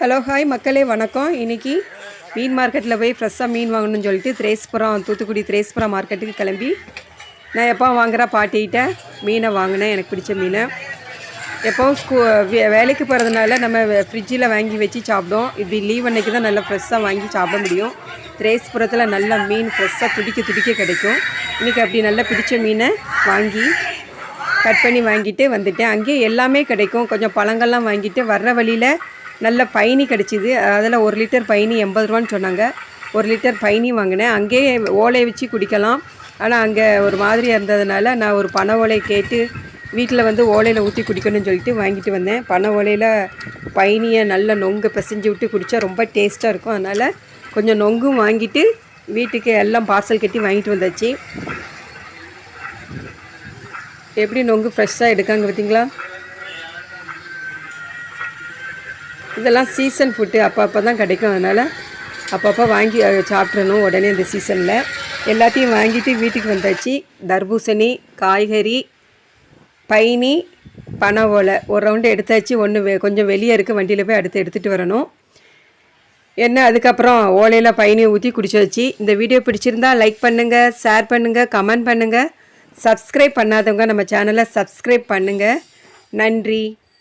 Hello hi மக்களே வணக்கம். இன்னைக்கு மீன் மார்க்கெட்டில் போய் ஃப்ரெஷ்ஷாக மீன் வாங்கணும்னு சொல்லிட்டு திரேஸ்புரம் தூத்துக்குடி திரேஸ்புரம் மார்க்கெட்டுக்கு கிளம்பி நான் எப்போ வாங்குற பாட்டிகிட்ட மீனை வாங்கினேன். எனக்கு பிடிச்ச மீனை. எப்போவும் ஸ்கூ வே- வேலைக்கு போகிறதுனால நம்ம ஃப்ரிட்ஜில் வாங்கி வச்சு சாப்பிடும் இப்படி லீவ் அன்னைக்கு தான் நல்லா ஃப்ரெஷ்ஷாக வாங்கி சாப்பிட முடியும். திரேஸ்புரத்தில் நல்ல மீன் ஃப்ரெஷ்ஷாக துடிக்க துடிக்க கிடைக்கும். இன்றைக்கி அப்படி நல்லா பிடிச்ச மீனை வாங்கி கட் பண்ணி வாங்கிட்டு வந்துட்டேன். அங்கேயே எல்லாமே கிடைக்கும். கொஞ்சம் பழங்கள்லாம் வாங்கிட்டு வர்ற வழியில் நல்ல பயணி கிடச்சிது. அதில் ஒரு லிட்டர் பயணி எண்பது ரூபான்னு சொன்னாங்க. ஒரு லிட்டர் பயணி வாங்கினேன். அங்கேயே ஓலையை வச்சு குடிக்கலாம். ஆனால் அங்கே ஒரு மாதிரியாக இருந்ததுனால நான் ஒரு பனை ஓலையை கேட்டு வீட்டில் வந்து ஓலையில் ஊற்றி குடிக்கணும்னு சொல்லிட்டு வாங்கிட்டு வந்தேன். பனை ஓலையில் பயணியை நல்ல நொங்கு பிசைஞ்சு விட்டு குடித்தா ரொம்ப டேஸ்ட்டாக இருக்கும். அதனால் கொஞ்சம் நொங்கும் வாங்கிட்டு வீட்டுக்கு எல்லாம் பார்சல் கட்டி வாங்கிட்டு வந்தாச்சு. எப்படி நொங்கு ஃப்ரெஷ்ஷாக எடுக்காங்க பார்த்தீங்களா இதெல்லாம் சீசன் ஃபுட்டு அப்பப்போ தான் கிடைக்கும். அதனால் அப்பப்போ வாங்கி சாப்பிட்றணும் உடனே இந்த சீசனில் எல்லாத்தையும் வாங்கிட்டு வீட்டுக்கு வந்தாச்சு. தர்பூசணி காய்கறி பைனி பனை ஓலை. ஒரு ரவுண்டு எடுத்தாச்சு. ஒன்று வெ கொஞ்சம் வெளியே இருக்குது வண்டியில் போய் அடுத்து எடுத்துகிட்டு வரணும். என்ன அதுக்கப்புறம் ஓலையில் பயணி ஊற்றி குடிச்சாச்சு. இந்த வீடியோ பிடிச்சிருந்தா லைக் பண்ணுங்கள் ஷேர் பண்ணுங்கள் கமெண்ட் பண்ணுங்கள் சப்ஸ்கிரைப் பண்ணாதவங்க நம்ம சேனலை சப்ஸ்கிரைப் பண்ணுங்கள் நன்றி.